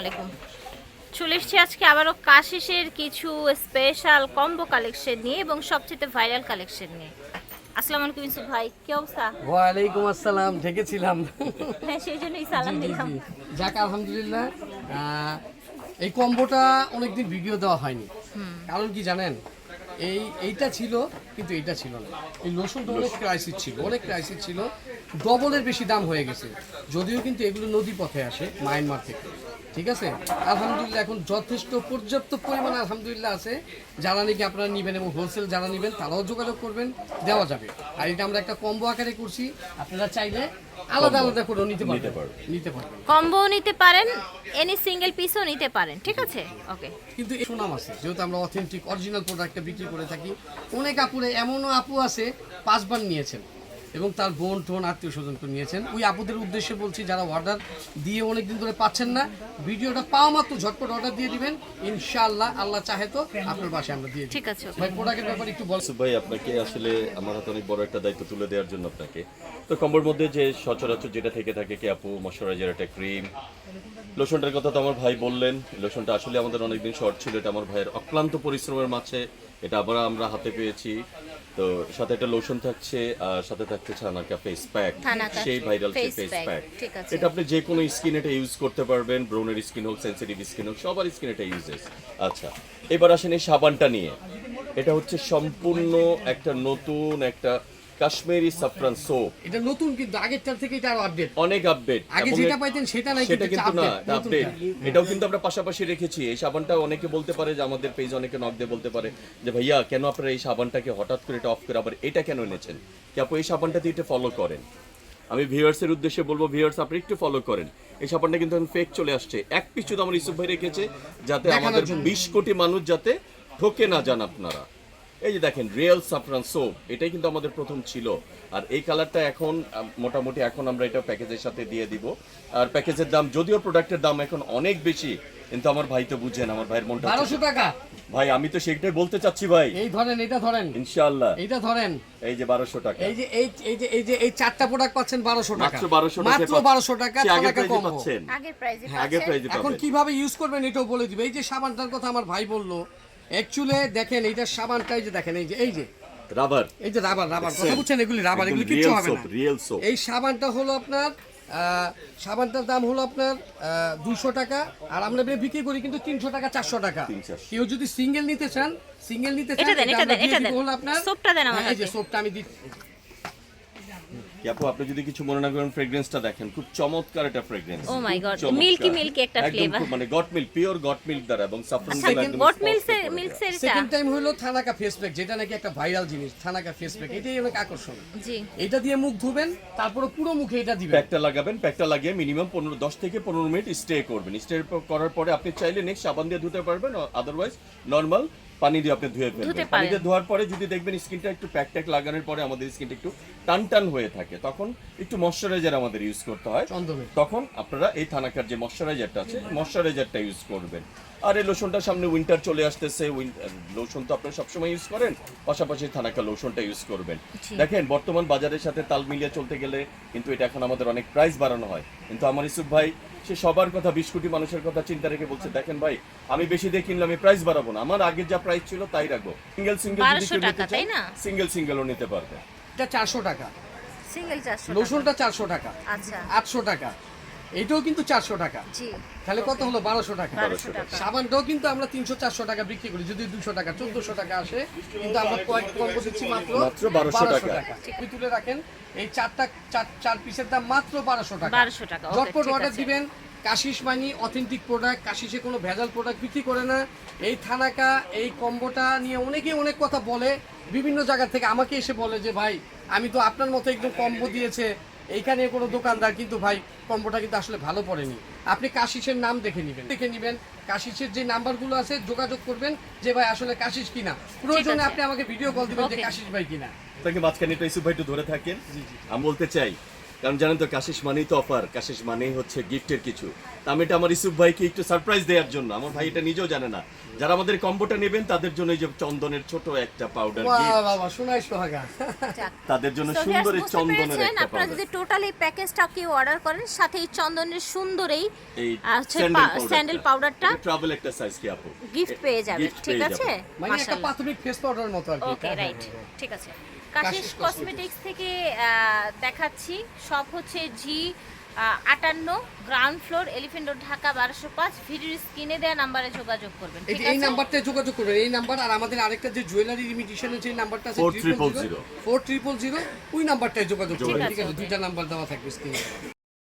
আলাইকুম। চলে এসেছি আজকে আবারও কাশিসের কিছু স্পেশাল কম্বো কালেকশন নিয়ে এবং সবচেয়ে ভাইরাল কালেকশন নিয়ে। আসসালামু আলাইকুম ইউসুফ ভাই কি অবস্থা? ওয়ালাইকুম আসসালাম ঢেকেছিলাম। হ্যাঁ সেই জন্যই সালাম দিলাম। যাক আলহামদুলিল্লাহ এই কম্বোটা অনেকদিন ভিডিও দেওয়া হয়নি। কারণ কি জানেন? এই এইটা ছিল কিন্তু এইটা ছিল না। এই লোশনটা অনেক ক্রাইসিস ছিল অনেক ক্রাইসিস ছিল। ডবলের বেশি দাম হয়ে গেছে। যদিও কিন্তু এগুলো নদী পথে আসে মায়ানমার থেকে। ঠিক আছে? আলহামদুলিল্লাহ এখন যথেষ্ট পর্যাপ্ত পরিমাণ আলহামদুলিল্লাহ আছে। যারা নাকি আপনারা নেবেন এবং হোলসেল যারা নেবেন তারাও যোগাযোগ করবেন দেওয়া যাবে। আর এটা আমরা একটা কম্বো আকারে করছি। আপনারা চাইলে আলাদা আলাদা করে নিতে পারবেন। নিতে পারবেন। কম্বো নিতে পারেন এনি সিঙ্গেল পিসও নিতে পারেন ঠিক আছে? ওকে কিন্তু এই সুনাম আছে। যেহেতু আমরা অথেন্টিক অরিজিনাল প্রোডাক্টটা বিক্রি করে থাকি অনেক আপুরে এমনও আপু আছে পাঁচবার নিয়েছেন। এবং তার বোন টোন আত্মীয় স্বজনকে নিয়েছেন। ওই আপুদের উদ্দেশ্যে বলছি যারা অর্ডার দিয়ে অনেক দিন ধরে পাচ্ছেন না ভিডিওটা পাওয়া মাত্র ঝটপট অর্ডার দিয়ে দিবেন। ইনশাআল্লাহ আল্লাহ চাহে তো আপনার বাসায় আমরা দিয়ে ঠিক আছে। ভাই প্রোডাক্টের ব্যাপারে একটু বল। ইউসুফ ভাই আপনাকে আসলে আমার হাতে অনেক বড় একটা দায়িত্ব তুলে দেওয়ার জন্য আপনাকে। তো কম্বোর মধ্যে যে সচরাচর যেটা থেকে থাকে কি আপু ময়শ্চারাইজার একটা ক্রিম। লোশনটার কথা তো আমার ভাই বললেন। লোশনটা আসলে আমাদের অনেকদিন শর্ট ছিল এটা আমার ভাইয়ের অক্লান্ত পরিশ্রমের মাঝে। এটা আবার আমরা হাতে পেয়েছি। তো সাথে একটা লোশন থাকছে আর সাথে থাকছে ছানাকা ফেস প্যাক সেই ভাইরাল ফেস প্যাক ঠিক আছে। এটা আপনি যে কোনো স্কিন এটা ইউজ করতে পারবেন ব্রোনের স্কিন হোক সেন্সিটিভ স্কিন হোক সবার স্কিন এটা ইউজেস আচ্ছা এবার আসেন এই সাবানটা নিয়ে। এটা হচ্ছে সম্পূর্ণ একটা নতুন একটা কাশ্মীরি সাফরান সোপ এটা নতুন কিন্তু আগেরটার থেকে এটা আপডেট অনেক আপডেট আগে যেটা পাইতেন সেটা নাই সেটা কিন্তু না আপডেট এটাও কিন্তু আমরা পাশাপাশি রেখেছি। এই সাবানটা অনেকে বলতে পারে যে আমাদের পেজ অনেকে নক দিয়ে বলতে পারে যে ভাইয়া কেন আপনারা এই সাবানটাকে হঠাৎ করে এটা অফ করে আবার এটা কেন এনেছেন? কি আপু এই সাবানটাতে এটা ফলো করেন। আমি ভিউয়ার্সের উদ্দেশ্যে বলব ভিউয়ার্স আপনি একটু ফলো করেন। এই সাবানটা কিন্তু এখন ফেক চলে আসছে। এক শুধু আমার ইসুফ ভাই রেখেছে যাতে আমাদের বিশ কোটি মানুষ যাতে ঠকে না যান আপনারা। এই যে দেখেন রিয়েল সাফরান সোপ এটাই কিন্তু আমাদের প্রথম ছিল। আর এই কালারটা এখন মোটামুটি এখন আমরা এটা প্যাকেজের সাথে দিয়ে দিব। আর প্যাকেজের দাম যদিও প্রোডাক্টের দাম এখন অনেক বেশি কিন্তু আমার ভাই তো বুঝেন আমার ভাইয়ের মনটা বারোশো টাকা। ভাই আমি তো সেটাই বলতে চাচ্ছি ভাই। এই ধরেন এটা ধরেন। ইনশাআল্লাহ। এইটা ধরেন। এই যে বারোশো টাকা। এই যে এই এই যে এই যে এই চারটা প্রোডাক্ট পাচ্ছেন বারোশো টাকা। মাত্র বারোশো টাকা মাত্র বারোশো টাকা সে আগের প্রাইজে কম। পাচ্ছেন। আগের প্রাইজে আগের প্রাইজে এখন কীভাবে ইউজ করবেন এটাও বলে দিবে। এই যে সাবানটার কথা আমার ভাই বলল অ্যাকচুয়ালি দেখেন এইটা সাবানটা এই যে দেখেন এই যে এই যে। রাবার এই যে রাবার রাবার কথা. বুঝছেন এগুলি রাবার এগুলি কিছু হবে না। রিয়েল সোপ এই সাবানটা হলো আপনার আহ, সাবানটার দাম হলো আপনার দুশো টাকা আর আমরা বিক্রি করি কিন্তু তিনশো টাকা চারশো টাকা। 300 কেউ যদি সিঙ্গেল নিতে চান সিঙ্গেল নিতে চান এটা দেন, এটা দেন, এটা দেন। হলো আপনার সোপটা দেন এই যে সোপটা আমি দিচ্ছি। আপু আপনি যদি কিছু মনে না করেন ফ্রেগ্রেন্সটা দেখেন। খুব চমৎকার একটা fragrance Oh my God, milky milky একটা flavor। মানে goat milk pure goat milk দ্বারা এবং সাফরান একদম গট করে মিল্কসের সেকেন্ড টাইম হলো থানাকা ফেস প্যাক যেটা নাকি একটা ভাইরাল জিনিস থানাকা ফেস প্যাক এটাই অনেক আকর্ষণ জি। এটা দিয়ে মুখ ধুবেন তারপরে পুরো মুখে এটা দিবেন। প্যাকটা লাগাবেন প্যাকটা লাগিয়ে মিনিমাম পনেরো দশ থেকে পনেরো মিনিট স্টে করবেন। স্টে করার পরে আপনি চাইলে নেক্সট সাবান দিয়ে ধুতে পারবেন আদারওয়াইজ নর্মাল পানি দিয়ে আপনি ধুয়ে ফেলবেন। পানি দিয়ে ধোয়ার পরে যদি দেখবেন স্কিনটা একটু প্যাক ট্যাক লাগানোর পরে আমাদের স্কিনটা একটু টান টান হয়ে থাকে তখন একটু ময়শ্চারাইজার আমাদের ইউজ করতে হয়। তখন আপনারা এই থানাকার যে ময়শ্চারাইজারটা আছে ময়শ্চারাইজারটা ইউজ করবেন। আর এই লোশনটার সামনে উইন্টার চলে আসতেছে লোশন তো আপনারা সবসময় ইউজ করেন পাশাপাশি থানাকা লোশনটা ইউজ করবেন। দেখেন বর্তমান বাজারের সাথে তাল মিলিয়ে চলতে গেলে কিন্তু এটা এখন আমাদের অনেক প্রাইস বাড়ানো হয়। কিন্তু আমার ইসুফ ভাই সে সবার কথা বিশ কোটি মানুষের কথা চিন্তা রেখে বলছে দেখেন ভাই আমি বেশি দিয়ে কিনলে আমি প্রাইস বাড়াবো না। আমার আগের যা প্রাইস ছিল তাই রাখব। সিঙ্গেল সিঙ্গেল যদি 1200 কেউ নিতে টাকা, তাই চান না? সিঙ্গেল সিঙ্গেলও নিতে পারবে। এটা চারশো টাকা। সিঙ্গেল চারশো চারশো টাকা। আচ্ছা। আটশো টাকা। এটাও কিন্তু চারশো টাকা। তাহলে কত হলো? বারোশো টাকা। বারোশো টাকা। সাবানটাও কিন্তু আমরা তিনশো চারশো টাকা বিক্রি করি যদি দুশো টাকা চোদ্দশো টাকা আসে কিন্তু আমরা কয়েক কম দিচ্ছি মাত্র বারোশো টাকা। আপনি তুলে রাখেন এই চারটা চার চার পিসের দাম মাত্র বারোশো টাকা। 1200 টাকা, ঝটপট অর্ডার দিবেন কাশিস মানি অথেন্টিক প্রোডাক্ট কাশিসে কোনো ভেজাল প্রোডাক্ট বিক্রি করে না। এই থানাকা এই কম্বোটা নিয়ে অনেকেই অনেক কথা বলে বিভিন্ন জায়গা থেকে আমাকে এসে বলে যে ভাই আমি তো আপনার মতো একদম কম্বো দিয়েছে এইখানে কোনো দোকানদার কিন্তু ভাই কম্বোটা কিন্তু আসলে ভালো পড়েনি। আপনি কাশিসের নাম দেখে নেবেন। দেখে নেবেন কাশিসের যে নাম্বারগুলো আছে যোগাযোগ করবেন যে ভাই আসলে কাশিস কিনা। প্রয়োজনে আপনি আমাকে ভিডিও কল দিবেন যে কাশিস ভাই কিনা। তাকে মাঝখানে ইসুফ ভাই একটু ধরে থাকেন। আমি বলতে চাই কারণ জানেন তো কাশিস মানেই তো অফার কাশিস মানেই হচ্ছে গিফটের কিছু। তা আমি এটা আমার ইসুফ ভাইকে একটু সারপ্রাইজ দেওয়ার জন্য আমার ভাই এটা নিজেও জানে না। যারা আমাদের কম্বোটা নেবেন তাদের জন্য এই যে চন্দনের ছোট একটা পাউডার বাহ বাবা শোনাই সোহাগা তাদের জন্য সুন্দর এই চন্দনের একটা আপনারা যদি টোটাল এই প্যাকেজটা কেউ অর্ডার করেন সাথে এই চন্দনের সুন্দর এই স্যান্ডেল পাউডারটা ট্রাভেল একটা সাইজ কি আপু? গিফট পেয়ে যাবে ঠিক আছে? মানে একটা প্রাথমিক ফেস পাউডার মতো আর কি ওকে রাইট ঠিক আছে। কাশিস কসমেটিক্স থেকে দেখাচ্ছি। সব হচ্ছে জি আটান্ন ground floor elephant road Dhaka বারোশো পাঁচ। ভিডিও স্ক্রিনে দেওয়া নাম্বারে যোগাযোগ করবেন এই নাম্বারটায় যোগাযোগ করবেন। এই নাম্বার আর আমাদের আরেকটা যে জুয়েলারি লিমিটেশনের যে নাম্বারটা আছে 4300 ফোর ট্রিপল জিরো ওই নাম্বারটায় যোগাযোগ করবেন ঠিক আছে? দুইটা নাম্বার দেওয়া থাকবে স্ক্রিনে